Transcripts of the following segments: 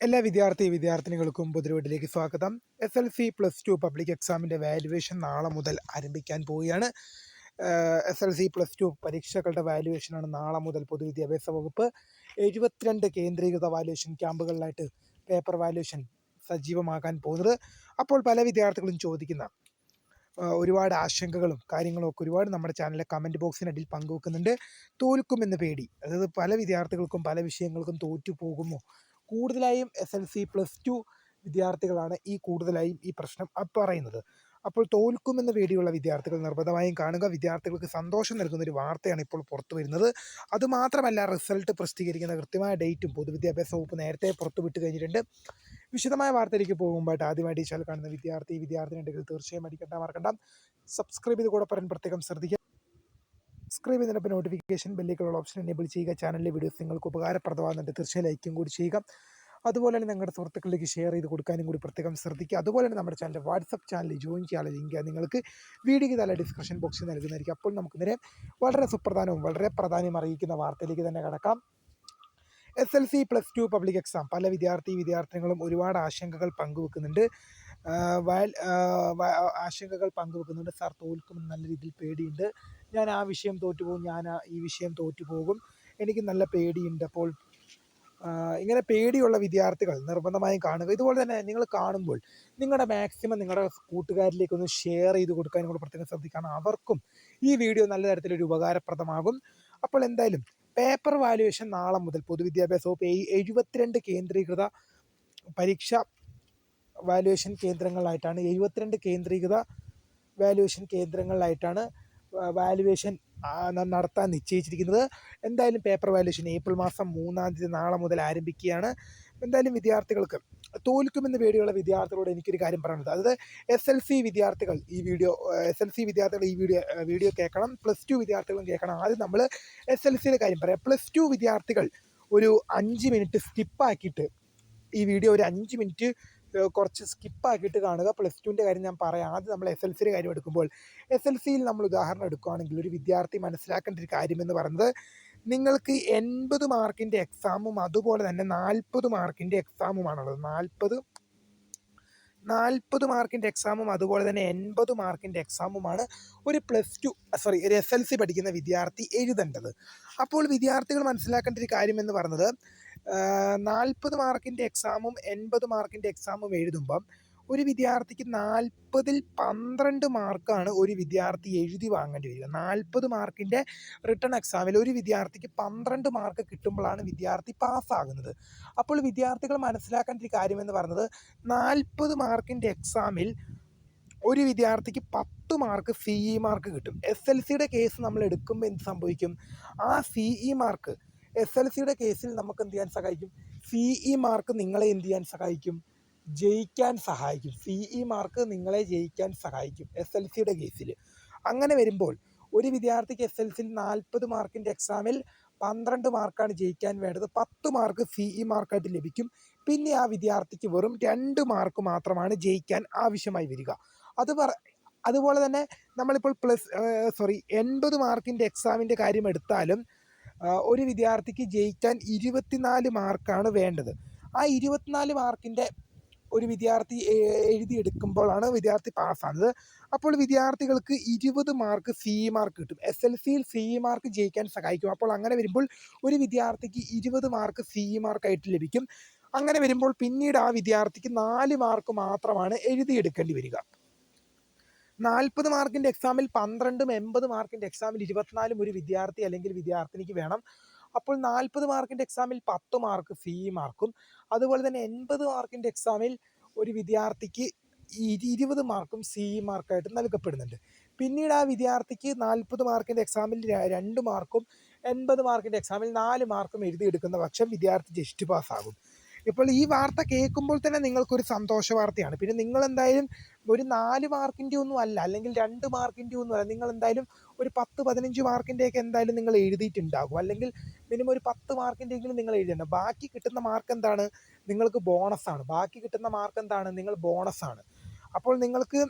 എല്ലാ വിദ്യാർത്ഥി വിദ്യാർത്ഥിനികൾക്കും പുതിരുവീട്ടിലേക്ക് സ്വാഗതം. S L C plus two public എക്സാമിന്റെ വാല്യുവേഷൻ നാളെ മുതൽ ആരംഭിക്കാൻ പോവുകയാണ്. S L C plus two പരീക്ഷകളുടെ വാല്യുവേഷനാണ് നാളെ മുതൽ പൊതുവിദ്യാഭ്യാസ വകുപ്പ്. എഴുപത്തിരണ്ട് കേന്ദ്രീകൃത വാല്യുവേഷൻ ക്യാമ്പുകളിലായിട്ട് പേപ്പർ വാല്യുവേഷൻ സജീവമാക്കാൻ പോകുന്നത്. അപ്പോൾ പല വിദ്യാർത്ഥികളും ചോദിക്കുന്ന ഒരുപാട് ആശങ്കകളും കാര്യങ്ങളും ഒക്കെ ഒരുപാട് നമ്മുടെ ചാനലിലെ കമന്റ് ബോക്സിനടിയിൽ പങ്കുവെക്കുന്നുണ്ട്. തോൽക്കുമെന്ന് പേടി. അതായത് പല വിദ്യാർത്ഥികൾക്കും പല വിഷയങ്ങൾക്കും തോറ്റു പോകുമോ കൂടുതലായും S L C plus two വിദ്യാർത്ഥികളാണ് ഈ കൂടുതലായും ഈ പ്രശ്നം പറയുന്നത്. അപ്പോൾ തോൽക്കുമെന്ന് പേടിയുള്ള വിദ്യാർത്ഥികൾ നിർബന്ധമായും കാണുക. വിദ്യാർത്ഥികൾക്ക് സന്തോഷം നൽകുന്ന ഒരു വാർത്തയാണ് ഇപ്പോൾ പുറത്തു വരുന്നത്. അതുമാത്രമല്ല റിസൾട്ട് പ്രസിദ്ധീകരിക്കുന്ന കൃത്യമായ ഡേറ്റും പൊതുവിദ്യാഭ്യാസ വകുപ്പ് നേരത്തെ പുറത്തുവിട്ട് കഴിഞ്ഞിട്ടുണ്ട്. വിശദമായ വാർത്തയിലേക്ക് പോകുമ്പോഴായിട്ട് ആദ്യമായിട്ട് ഈ കാണുന്ന വിദ്യാർത്ഥി വിദ്യാർത്ഥിനിയുണ്ടെങ്കിൽ തീർച്ചയായും അടിക്കണ്ട മറക്കണ്ട. സബ്സ്ക്രൈബ് ചെയ്ത് കൂടെ പറയാൻ പ്രത്യേകം ശ്രദ്ധിക്കുക. സബ്സ്ക്രൈബ് പിന്നെ നോട്ടിഫിക്കേഷൻ ബെല്ലിക്കുള്ള ഓപ്ഷൻ എനേബിൾ ചെയ്യുക. ചാനലിലെ വീഡിയോസ് നിങ്ങൾക്ക് ഉപകാരപ്രദമാകുന്നുണ്ട്. തീർച്ചയായും ലൈക്കും കൂടി ചെയ്യുക. അതുപോലെ തന്നെ നിങ്ങളുടെ സുഹൃത്തുക്കളിലേക്ക് ഷെയർ ചെയ്ത് കൊടുക്കാനും കൂടി പ്രത്യേകം ശ്രദ്ധിക്കുക. അതുപോലെ തന്നെ നമ്മുടെ ചാനൽ വാട്സപ്പ് ചാനലിൽ ജോയിൻ ചെയ്യാനുള്ള ലിങ്ക് നിങ്ങൾക്ക് വീഡിയോയ്ക്ക് തല ഡിസ്ക്രിപ്ഷൻ ബോക്സിൽ നൽകുന്നതായിരിക്കും. അപ്പോൾ നമുക്ക് നേരെ വളരെ സുപ്രധാനവും വളരെ പ്രാധാന്യം അറിയിക്കുന്ന വാർത്തയിലേക്ക് തന്നെ കടക്കാം. S L C plus two public exam പല വിദ്യാർത്ഥി വിദ്യാർത്ഥിനികളും ഒരുപാട് ആശങ്കകൾ പങ്കുവെക്കുന്നുണ്ട്. വയൽ ആശങ്കകൾ പങ്കുവെക്കുന്നുണ്ട്. സാർ തോൽക്കും നല്ല രീതിയിൽ പേടിയുണ്ട്. ഞാൻ ആ വിഷയം തോറ്റുപോകും. ഞാൻ ഈ വിഷയം തോറ്റുപോകും. എനിക്ക് നല്ല പേടിയുണ്ട്. അപ്പോൾ ഇങ്ങനെ പേടിയുള്ള വിദ്യാർത്ഥികൾ നിർബന്ധമായും കാണുക. ഇതുപോലെ തന്നെ നിങ്ങൾ കാണുമ്പോൾ നിങ്ങളുടെ മാക്സിമം നിങ്ങളുടെ കൂട്ടുകാരിലേക്ക് ഒന്ന് ഷെയർ ചെയ്ത് കൊടുക്കാൻ കൂടെ പ്രത്യേകം ശ്രദ്ധിക്കണം. അവർക്കും ഈ വീഡിയോ നല്ല തരത്തിലൊരു ഉപകാരപ്രദമാകും. അപ്പോൾ എന്തായാലും പേപ്പർ വാല്യുവേഷൻ നാളെ മുതൽ പൊതുവിദ്യാഭ്യാസ വകുപ്പ് എഴുപത്തിരണ്ട് കേന്ദ്രീകൃത പരീക്ഷ വാല്യുവേഷൻ കേന്ദ്രങ്ങളിലായിട്ടാണ് എഴുപത്തിരണ്ട് കേന്ദ്രീകൃത വാല്യുവേഷൻ കേന്ദ്രങ്ങളിലായിട്ടാണ് വാല്യുവേഷൻ നടത്താൻ നിശ്ചയിച്ചിരിക്കുന്നത്. എന്തായാലും പേപ്പർ വാല്യുവേഷൻ ഏപ്രിൽ മാസം മൂന്നാം തീയതി നാളെ മുതൽ ആരംഭിക്കുകയാണ്. എന്തായാലും വിദ്യാർത്ഥികൾക്ക് തോൽക്കുമെന്ന് പേടിയുള്ള വിദ്യാർത്ഥികളോട് എനിക്കൊരു കാര്യം പറയാനുള്ളത്. അതായത് എസ് എൽ സി വിദ്യാർത്ഥികൾ ഈ വീഡിയോ എസ് എൽ സി വിദ്യാർത്ഥികൾ ഈ വീഡിയോ വീഡിയോ കേൾക്കണം. പ്ലസ് ടു വിദ്യാർത്ഥികളും കേൾക്കണം. ആദ്യം നമ്മൾ എസ് എൽ സിയുടെ കാര്യം പറയാം. പ്ലസ് ടു വിദ്യാർത്ഥികൾ ഒരു അഞ്ച് മിനിറ്റ് സ്കിപ്പാക്കിയിട്ട് ഈ വീഡിയോ ഒരു അഞ്ച് മിനിറ്റ് കുറച്ച് സ്കിപ്പാക്കിയിട്ട് കാണുക. പ്ലസ് ടുവിന്റെ കാര്യം ഞാൻ പറയാം. ആദ്യം നമ്മൾ എസ് എൽ സിയുടെ കാര്യം എടുക്കുമ്പോൾ എസ് എൽ സിയിൽ നമ്മൾ ഉദാഹരണം എടുക്കുകയാണെങ്കിൽ ഒരു വിദ്യാർത്ഥി മനസ്സിലാക്കേണ്ട ഒരു കാര്യമെന്ന് പറയുന്നത് നിങ്ങൾക്ക് എൺപത് മാർക്കിന്റെ എക്സാമും അതുപോലെ തന്നെ നാൽപ്പത് മാർക്കിന്റെ എക്സാമുമാണുള്ളത് നാൽപ്പത് നാൽപ്പത് മാർക്കിന്റെ എക്സാമും അതുപോലെ തന്നെ എൺപത് മാർക്കിന്റെ എക്സാമുമാണ് ഒരു പ്ലസ് ടു സോറി ഒരു എസ് എൽ സി പഠിക്കുന്ന വിദ്യാർത്ഥി എഴുതേണ്ടത്. അപ്പോൾ വിദ്യാർത്ഥികൾ മനസ്സിലാക്കേണ്ട ഒരു കാര്യമെന്ന് പറഞ്ഞത് നാൽപ്പത് മാർക്കിന്റെ എക്സാമും എൺപത് മാർക്കിന്റെ എക്സാമും എഴുതുമ്പം ഒരു വിദ്യാർത്ഥിക്ക് നാൽപ്പതിൽ പന്ത്രണ്ട് മാർക്കാണ് ഒരു വിദ്യാർത്ഥി എഴുതി വാങ്ങേണ്ടി വരിക. നാൽപ്പത് മാർക്കിന്റെ റിട്ടേൺ എക്സാമിൽ ഒരു വിദ്യാർത്ഥിക്ക് പന്ത്രണ്ട് മാർക്ക് കിട്ടുമ്പോഴാണ് വിദ്യാർത്ഥി പാസ്സാകുന്നത് അപ്പോൾ വിദ്യാർത്ഥികൾ മനസ്സിലാക്കേണ്ട ഒരു കാര്യമെന്ന് പറയുന്നത് നാൽപ്പത് മാർക്കിന്റെ എക്സാമിൽ ഒരു വിദ്യാർത്ഥിക്ക് പത്ത് മാർക്ക് സി ഇ മാർക്ക് കിട്ടും എസ് എൽ സിയുടെ കേസ് നമ്മൾ എടുക്കുമ്പോൾ എന്ത് സംഭവിക്കും? ആ C E mark S L സിയുടെ കേസിൽ നമുക്ക് എന്ത് ചെയ്യാൻ സഹായിക്കും? സി ഇ മാർക്ക് നിങ്ങളെ എന്ത് ചെയ്യാൻ സഹായിക്കും? ജയിക്കാൻ സഹായിക്കും. സി ഇ മാർക്ക് നിങ്ങളെ ജയിക്കാൻ സഹായിക്കും എസ് എൽ സിയുടെ കേസിൽ അങ്ങനെ വരുമ്പോൾ ഒരു വിദ്യാർത്ഥിക്ക് എസ് എൽ സിയിൽ നാൽപ്പത് മാർക്കിന്റെ എക്സാമിൽ പന്ത്രണ്ട് മാർക്കാണ് ജയിക്കാൻ വേണ്ടത്. പത്ത് മാർക്ക് സി ഇ മാർക്കായിട്ട് ലഭിക്കും. പിന്നെ ആ വിദ്യാർത്ഥിക്ക് വെറും രണ്ട് മാർക്ക് മാത്രമാണ് ജയിക്കാൻ ആവശ്യമായി വരിക. അത് പറ അതുപോലെ തന്നെ നമ്മളിപ്പോൾ പ്ലസ് സോറി എൺപത് മാർക്കിന്റെ എക്സാമിന്റെ കാര്യം എടുത്താലും ഒരു വിദ്യാർത്ഥിക്ക് ജയിക്കാൻ ഇരുപത്തിനാല് മാർക്കാണ് വേണ്ടത്. ആ ഇരുപത്തിനാല് മാർക്കിന്റെ ഒരു വിദ്യാർത്ഥി എഴുതിയെടുക്കുമ്പോഴാണ് വിദ്യാർത്ഥി പാസ്സാകുന്നത്. അപ്പോൾ വിദ്യാർത്ഥികൾക്ക് ഇരുപത് മാർക്ക് സി മാർക്ക് കിട്ടും. എസ് എൽ സിയിൽ സി മാർക്ക് ജയിക്കാൻ സഹായിക്കും. അപ്പോൾ അങ്ങനെ വരുമ്പോൾ ഒരു വിദ്യാർത്ഥിക്ക് ഇരുപത് മാർക്ക് സി മാർക്കായിട്ട് ലഭിക്കും. അങ്ങനെ വരുമ്പോൾ പിന്നീട് ആ വിദ്യാർത്ഥിക്ക് നാല് മാർക്ക് മാത്രമാണ് എഴുതിയെടുക്കേണ്ടി വരിക. നാൽപ്പത് മാർക്കിന്റെ എക്സാമിൽ പന്ത്രണ്ടും എൺപത് മാർക്കിന്റെ എക്സാമിൽ ഇരുപത്തിനാലും ഒരു വിദ്യാർത്ഥി അല്ലെങ്കിൽ വിദ്യാർത്ഥിനിക്ക് വേണം. അപ്പോൾ നാൽപ്പത് മാർക്കിന്റെ എക്സാമിൽ പത്ത് മാർക്ക് സി മാർക്കും. അതുപോലെ തന്നെ എൺപത് മാർക്കിന്റെ എക്സാമിൽ ഒരു വിദ്യാർത്ഥിക്ക് ഇരു- ഇരുപത് മാർക്കും സി മാർക്കായിട്ട് നൽകപ്പെടുന്നുണ്ട്. പിന്നീട് ആ വിദ്യാർത്ഥിക്ക് നാൽപ്പത് മാർക്കിന്റെ എക്സാമിൽ രണ്ട് മാർക്കും എൺപത് മാർക്കിന്റെ എക്സാമിൽ നാല് മാർക്കും എഴുതിയെടുക്കുന്ന പക്ഷം വിദ്യാർത്ഥി ജസ്റ്റ് പാസ്സാകും ഇപ്പോൾ ഈ വാർത്ത കേൾക്കുമ്പോൾ തന്നെ നിങ്ങൾക്കൊരു സന്തോഷ വാർത്തയാണ് പിന്നെ നിങ്ങൾ എന്തായാലും ഒരു നാല് മാർക്കിന്റെ ഒന്നും അല്ല അല്ലെങ്കിൽ രണ്ട് മാർക്കിന്റെ ഒന്നും അല്ല നിങ്ങൾ എന്തായാലും ഒരു പത്ത് പതിനഞ്ച് മാർക്കിന്റെയൊക്കെ എന്തായാലും നിങ്ങൾ എഴുതിയിട്ടുണ്ടാകും. അല്ലെങ്കിൽ മിനിമം ഒരു പത്ത് മാർക്കിന്റെയെങ്കിലും നിങ്ങൾ എഴുതണം ബാക്കി കിട്ടുന്ന മാർക്ക് എന്താണ്? നിങ്ങൾക്ക് ബോണസാണ്. ബാക്കി കിട്ടുന്ന മാർക്ക് എന്താണ്? നിങ്ങൾ ബോണസാണ്. അപ്പോൾ നിങ്ങൾക്ക്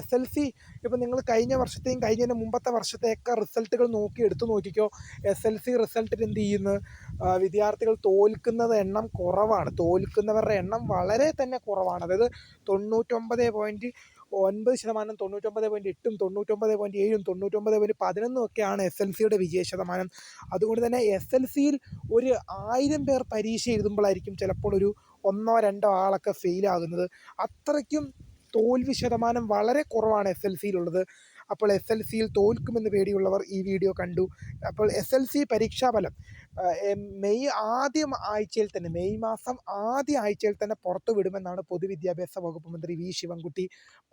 എസ് എൽ സി ഇപ്പം നിങ്ങൾ കഴിഞ്ഞ വർഷത്തെയും കഴിഞ്ഞതിന് മുമ്പത്തെ വർഷത്തെയൊക്കെ റിസൾട്ടുകൾ നോക്കി എടുത്തു നോക്കിക്കോ. എസ് എൽ സി റിസൾട്ടിൽ എന്ത് ചെയ്യുന്നു? വിദ്യാർത്ഥികൾ തോൽക്കുന്നത് എണ്ണം കുറവാണ്. തോൽക്കുന്നവരുടെ എണ്ണം വളരെ തന്നെ കുറവാണ്. അതായത് തൊണ്ണൂറ്റൊമ്പത് പോയിന്റ് ഒൻപത് ശതമാനം തൊണ്ണൂറ്റൊമ്പത് പോയിന്റ് എട്ടും തൊണ്ണൂറ്റൊമ്പത് പോയിന്റ് ഏഴും തൊണ്ണൂറ്റൊമ്പത് പോയിന്റ് പതിനൊന്നും ഒക്കെയാണ് എസ് എൽ സിയുടെ വിജയ ശതമാനം. അതുകൊണ്ട് തന്നെ എസ് എൽ സിയിൽ ഒരു ആയിരം പേർ പരീക്ഷ എഴുതുമ്പോഴായിരിക്കും ചിലപ്പോൾ ഒരു ഒന്നോ രണ്ടോ ആളൊക്കെ ഫെയിലാകുന്നത് അത്രയ്ക്കും തോൽവി ശതമാനം വളരെ കുറവാണ് എസ് എൽ സിയിലുള്ളത്. അപ്പോൾ എസ് എൽ സിയിൽ തോൽക്കുമെന്ന് പേടിയുള്ളവർ ഈ വീഡിയോ കണ്ടു. അപ്പോൾ എസ് എൽ സി പരീക്ഷാഫലം മെയ് ആദ്യ ആഴ്ചയിൽ തന്നെ മെയ് മാസം ആദ്യ ആഴ്ചയിൽ തന്നെ പുറത്തു വിടുമെന്നാണ് പൊതുവിദ്യാഭ്യാസ വകുപ്പ് മന്ത്രി വി. ശിവൻകുട്ടി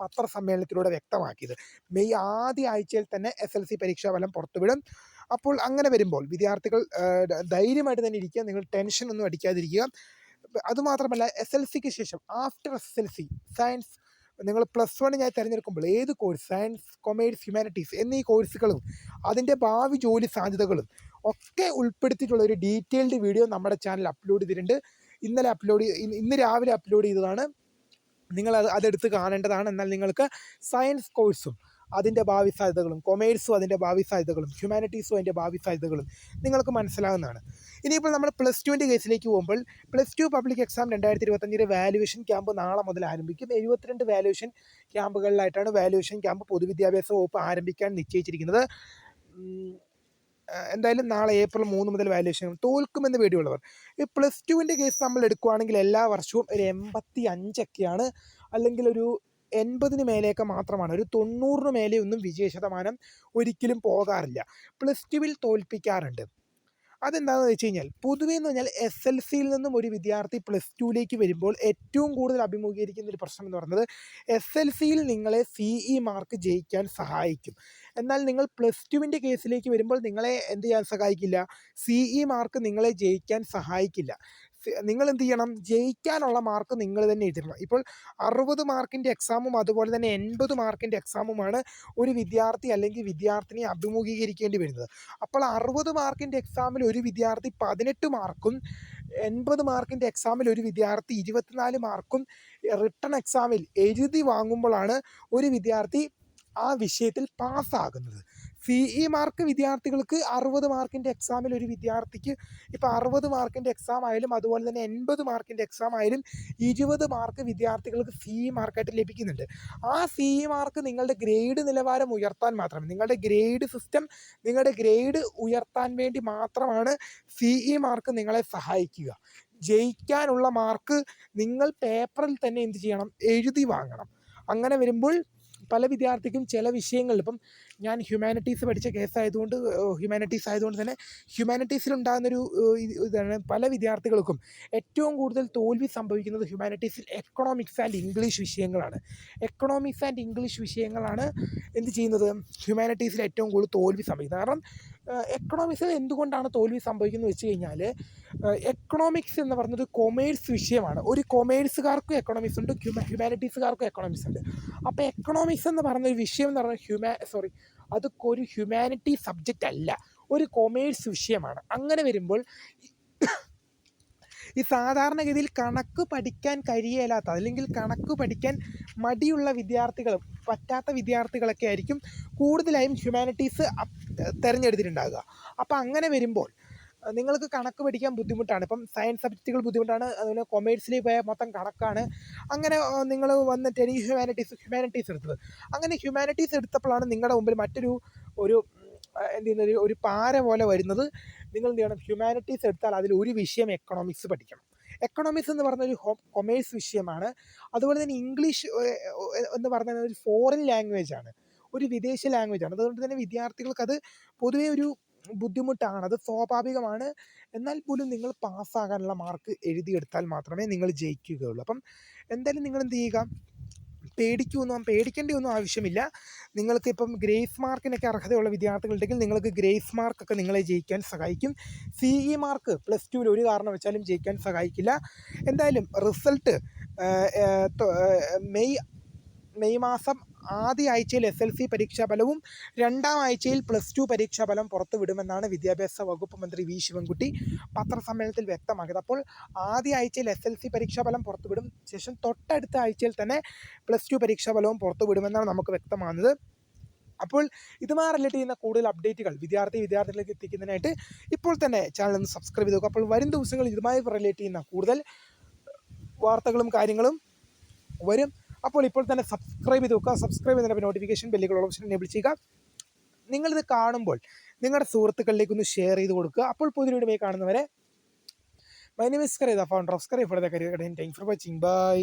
പത്രസമ്മേളനത്തിലൂടെ വ്യക്തമാക്കിയത്. മെയ് ആദ്യ ആഴ്ചയിൽ തന്നെ എസ് എൽ സി പരീക്ഷാഫലം പുറത്തുവിടും അപ്പോൾ അങ്ങനെ വരുമ്പോൾ വിദ്യാർത്ഥികൾ ധൈര്യമായിട്ട് തന്നെ ഇരിക്കുക നിങ്ങൾ ടെൻഷൻ ഒന്നും അടിക്കാതിരിക്കുക. അതുമാത്രമല്ല എസ് എൽ സിക്ക് ശേഷം after S L C science നിങ്ങൾ പ്ലസ് വണ്ണിനായി തിരഞ്ഞെടുക്കുമ്പോൾ ഏത് കോഴ്സ് സയൻസ് കൊമേഴ്സ് ഹ്യൂമാനിറ്റീസ് എന്നീ കോഴ്സുകളും അതിന്റെ ഭാവി ജോലി സാധ്യതകളും ഒക്കെ ഉൾപ്പെടുത്തിയിട്ടുള്ള ഒരു ഡീറ്റെയിൽഡ് വീഡിയോ നമ്മുടെ ചാനൽ അപ്ലോഡ് ചെയ്തിട്ടുണ്ട്. ഇന്നലെ അപ്ലോഡ് ഇന്ന് രാവിലെ അപ്ലോഡ് ചെയ്തതാണ്. നിങ്ങൾ അത് അതെടുത്ത് കാണേണ്ടതാണ്. എന്നാൽ നിങ്ങൾക്ക് സയൻസ് കോഴ്സും അതിന്റെ ഭാവി സാധ്യതകളും കൊമേഴ്സും അതിന്റെ ഭാവി സാധ്യതകളും ഹ്യൂമാനിറ്റീസും അതിന്റെ ഭാവി സാധ്യതകളും നിങ്ങൾക്ക് മനസ്സിലാകുന്നതാണ് ഇനിയിപ്പോൾ നമ്മൾ പ്ലസ് ടുവിന്റെ കേസിലേക്ക് പോകുമ്പോൾ പ്ലസ് ടു പബ്ലിക് എക്സാം രണ്ടായിരത്തി ഇരുപത്തഞ്ചിന്റെ വാലുവേഷൻ ക്യാമ്പ് നാളെ മുതൽ ആരംഭിക്കും. എഴുപത്തിരണ്ട് വാലുവേഷൻ ക്യാമ്പുകളിലായിട്ടാണ് വാലുവേഷൻ ക്യാമ്പ് പൊതുവിദ്യാഭ്യാസ വകുപ്പ് ആരംഭിക്കാൻ നിശ്ചയിച്ചിരിക്കുന്നത്. എന്തായാലും നാളെ ഏപ്രിൽ മൂന്ന് മുതൽ വാല്യുവേഷൻ തോൽക്കുമെന്ന് പേടിയുള്ളവർ. ഈ പ്ലസ് ടുവിന്റെ കേസ് നമ്മൾ എടുക്കുകയാണെങ്കിൽ എല്ലാ വർഷവും ഒരു എൺപത്തി അഞ്ചൊക്കെയാണ് അല്ലെങ്കിൽ ഒരു എൺപതിന് മേലെയൊക്കെ മാത്രമാണ്. ഒരു തൊണ്ണൂറിന് മേലെ ഒന്നും വിജയ ശതമാനം ഒരിക്കലും പോകാറില്ല. പ്ലസ് ടുവിൽ തോൽപ്പിക്കാറുണ്ട്. അതെന്താണെന്ന് വെച്ച് കഴിഞ്ഞാൽ പൊതുവേ എന്ന് പറഞ്ഞാൽ എസ് എൽ സിയിൽ നിന്നും ഒരു വിദ്യാർത്ഥി പ്ലസ് ടുവിലേക്ക് വരുമ്പോൾ ഏറ്റവും കൂടുതൽ അഭിമുഖീകരിക്കുന്ന ഒരു പ്രശ്നം എന്ന് പറയുന്നത് എസ് എൽ സിയിൽ നിങ്ങളെ സി ഇ മാർക്ക് ജയിക്കാൻ സഹായിക്കും. എന്നാൽ നിങ്ങൾ പ്ലസ് ടുവിന്റെ കേസിലേക്ക് വരുമ്പോൾ നിങ്ങളെ എന്ത് ചെയ്യാൻ സഹായിക്കില്ല? സി ഇ മാർക്ക് നിങ്ങളെ ജയിക്കാൻ സഹായിക്കില്ല. നിങ്ങൾ എന്ത് ചെയ്യണം ജയിക്കാനുള്ള മാർക്ക് നിങ്ങൾ തന്നെ എഴുതണം ഇപ്പോൾ അറുപത് മാർക്കിന്റെ എക്സാമും അതുപോലെ തന്നെ എൺപത് മാർക്കിന്റെ എക്സാമുമാണ് ഒരു വിദ്യാർത്ഥി അല്ലെങ്കിൽ വിദ്യാർത്ഥിനി അഭിമുഖീകരിക്കേണ്ടി വരുന്നത്. അപ്പോൾ അറുപത് മാർക്കിന്റെ എക്സാമിൽ ഒരു വിദ്യാർത്ഥി പതിനെട്ട് മാർക്കും എൺപത് മാർക്കിന്റെ എക്സാമിൽ ഒരു വിദ്യാർത്ഥി ഇരുപത്തിനാല് മാർക്കും റിട്ടൺ എക്സാമിൽ എഴുതി വാങ്ങുമ്പോഴാണ് ഒരു വിദ്യാർത്ഥി ആ വിഷയത്തിൽ പാസ്സാകുന്നത്. സി ഇ മാർക്ക് വിദ്യാർത്ഥികൾക്ക് അറുപത് മാർക്കിന്റെ എക്സാമിൽ ഒരു വിദ്യാർത്ഥിക്ക് ഇപ്പോൾ അറുപത് മാർക്കിന്റെ എക്സാം ആയാലും അതുപോലെ തന്നെ എൺപത് മാർക്കിന്റെ എക്സാം ആയാലും ഇരുപത് മാർക്ക് വിദ്യാർത്ഥികൾക്ക് സി ഇ മാർക്കായിട്ട് ലഭിക്കുന്നുണ്ട്. ആ സി ഇ മാർക്ക് നിങ്ങളുടെ ഗ്രേഡ് നിലവാരം ഉയർത്താൻ മാത്രം നിങ്ങളുടെ ഗ്രേഡ് സിസ്റ്റം നിങ്ങളുടെ ഗ്രേഡ് ഉയർത്താൻ വേണ്ടി മാത്രമാണ് സി ഇ മാർക്ക് നിങ്ങളെ സഹായിക്കുക. ജയിക്കാനുള്ള മാർക്ക് നിങ്ങൾ പേപ്പറിൽ തന്നെ എന്ത് ചെയ്യണം? എഴുതി വാങ്ങണം. അങ്ങനെ വരുമ്പോൾ പല വിദ്യാർത്ഥിക്കും ചില വിഷയങ്ങളിൽ ഇപ്പം ഞാൻ ഹ്യൂമാനിറ്റീസ് പഠിച്ച കേസായതുകൊണ്ട് ഹ്യൂമാനിറ്റീസ് ആയതുകൊണ്ട് തന്നെ ഹ്യൂമാനിറ്റീസിലുണ്ടാകുന്നൊരു ഇതാണ് പല വിദ്യാർത്ഥികൾക്കും ഏറ്റവും കൂടുതൽ തോൽവി സംഭവിക്കുന്നത് ഹ്യൂമാനിറ്റീസിൽ എക്കണോമിക്സ് ആൻഡ് ഇംഗ്ലീഷ് വിഷയങ്ങളാണ്. എക്കണോമിക്സ് ആൻഡ് ഇംഗ്ലീഷ് വിഷയങ്ങളാണ് എന്ത് ചെയ്യുന്നത്? ഹ്യൂമാനിറ്റീസിൽ ഏറ്റവും കൂടുതൽ തോൽവി സംഭവിക്കുന്നത്. കാരണം എക്കണോമിക്സിൽ എന്തുകൊണ്ടാണ് തോൽവി സംഭവിക്കുന്നത് വെച്ച് കഴിഞ്ഞാൽ എക്കണോമിക്സ് എന്ന് പറഞ്ഞൊരു കൊമേഴ്സ് വിഷയമാണ്. ഒരു കൊമേഴ്സുകാർക്കും എക്കണോമിക്സ് ഉണ്ട് ഹ്യൂമാ ഹ്യൂമാനിറ്റീസുകാർക്കും എക്കണോമിക്സ് ഉണ്ട്. അപ്പോൾ എക്കണോമിക്സ് എന്ന് പറഞ്ഞൊരു വിഷയം എന്ന് പറഞ്ഞാൽ ഹ്യൂമാ സോറി അത് ഒരു ഹ്യൂമാനിറ്റി സബ്ജക്റ്റ് അല്ല. ഒരു കൊമേഴ്സ് വിഷയമാണ്. അങ്ങനെ വരുമ്പോൾ ഈ സാധാരണഗതിയിൽ കണക്ക് പഠിക്കാൻ കഴിയേലാത്ത അല്ലെങ്കിൽ കണക്ക് പഠിക്കാൻ മടിയുള്ള വിദ്യാർത്ഥികളും പറ്റാത്ത വിദ്യാർത്ഥികളൊക്കെ ആയിരിക്കും കൂടുതലായും ഹ്യൂമാനിറ്റീസ് തിരഞ്ഞെടുത്തിട്ടുണ്ടാകുക അപ്പോൾ അങ്ങനെ വരുമ്പോൾ നിങ്ങൾക്ക് കണക്ക് പഠിക്കാൻ ബുദ്ധിമുട്ടാണ്. ഇപ്പം സയൻസ് സബ്ജക്റ്റുകൾ ബുദ്ധിമുട്ടാണ് അതുപോലെ കൊമേഴ്സിൽ പോയാൽ മൊത്തം കണക്കാണ്. അങ്ങനെ നിങ്ങൾ വന്നിട്ട് എനിക്ക് ഹ്യൂമാനിറ്റീസ് ഹ്യൂമാനിറ്റീസ് എടുത്തത്. അങ്ങനെ ഹ്യൂമാനിറ്റീസ് എടുത്തപ്പോഴാണ് നിങ്ങളുടെ മുമ്പിൽ മറ്റൊരു ഒരു എന്ത് ചെയ്യുന്നത്? ഒരു പാര പോലെ വരുന്നത്. നിങ്ങൾ എന്ത് ചെയ്യണം? ഹ്യൂമാനിറ്റീസ് എടുത്താൽ അതിൽ ഒരു വിഷയം എക്കണോമിക്സ് പഠിക്കണം. എക്കണോമിക്സ് എന്ന് പറഞ്ഞ ഒരു ഹോം കൊമേഴ്സ് വിഷയമാണ്. അതുപോലെ തന്നെ ഇംഗ്ലീഷ് എന്ന് പറഞ്ഞ ഒരു ഫോറിൻ ലാംഗ്വേജ് ആണ്. ഒരു വിദേശ ലാംഗ്വേജ് ആണ്. അതുകൊണ്ട് തന്നെ വിദ്യാർത്ഥികൾക്ക് അത് പൊതുവേ ഒരു ബുദ്ധിമുട്ടാണ്. അത് സ്വാഭാവികമാണ്. എന്നാൽ പോലും നിങ്ങൾ പാസ്സാകാനുള്ള മാർക്ക് എഴുതിയെടുത്താൽ മാത്രമേ നിങ്ങൾ ജയിക്കുകയുള്ളൂ. അപ്പം എന്തായാലും നിങ്ങൾ എന്ത് ചെയ്യുക? പേടിക്കൊന്നും പേടിക്കേണ്ട ഒന്നും ആവശ്യമില്ല. നിങ്ങൾക്ക് ഇപ്പം ഗ്രേസ് മാർക്കിനൊക്കെ അർഹതയുള്ള വിദ്യാർത്ഥികളുണ്ടെങ്കിൽ നിങ്ങൾക്ക് ഗ്രേസ് മാർക്കൊക്കെ നിങ്ങളെ ജയിക്കാൻ സഹായിക്കും. സി ഇ മാർക്ക് പ്ലസ് ടുവിൽ ഒരു കാരണം വെച്ചാലും ജയിക്കാൻ സഹായിക്കില്ല. എന്തായാലും റിസൾട്ട് മെയ് മെയ് മാസം ആദ്യ ആഴ്ചയിൽ എസ് എൽ സി പരീക്ഷാഫലവും രണ്ടാം ആഴ്ചയിൽ പ്ലസ് ടു പരീക്ഷാഫലം പുറത്തുവിടുമെന്നാണ് വിദ്യാഭ്യാസ വകുപ്പ് മന്ത്രി വി ശിവൻകുട്ടി പത്രസമ്മേളനത്തിൽ വ്യക്തമാക്കിയത്. അപ്പോൾ ആദ്യ ആഴ്ചയിൽ എസ് എൽ സി പരീക്ഷാഫലം പുറത്തുവിടും ശേഷം തൊട്ടടുത്ത ആഴ്ചയിൽ തന്നെ പ്ലസ് ടു പരീക്ഷാഫലവും പുറത്തുവിടുമെന്നാണ് നമുക്ക് വ്യക്തമാകുന്നത്. അപ്പോൾ ഇതുമായി റിലേറ്റ് ചെയ്യുന്ന കൂടുതൽ അപ്ഡേറ്റുകൾ. വിദ്യാർത്ഥി വിദ്യാർത്ഥികളിലേക്ക് എത്തിക്കുന്നതിനായിട്ട് ഇപ്പോൾ തന്നെ ചാനൽ ഒന്ന് സബ്സ്ക്രൈബ് ചെയ്തു അപ്പോൾ വരും ദിവസങ്ങളിൽ ഇതുമായി റിലേറ്റ് ചെയ്യുന്ന കൂടുതൽ വാർത്തകളും കാര്യങ്ങളും വരും. അപ്പോൾ ഇപ്പോൾ തന്നെ സബ്സ്ക്രൈബ് ചെയ്ത് നോക്കുക സബ്സ്ക്രൈബ് ചെയ്തതിന്റെ നോട്ടിഫിക്കേഷൻ ബെല്ലുകൾ ഓപ്ഷൻ എനേബിൾ ചെയ്യുക. നിങ്ങളിത് കാണുമ്പോൾ നിങ്ങളുടെ സുഹൃത്തുക്കളിലേക്ക് ഒന്ന് ഷെയർ ചെയ്ത് കൊടുക്കുക. അപ്പോൾ പുതിയ കാണുന്നവരെ my name is Kareetha founder of scurry for the career thank for watching bye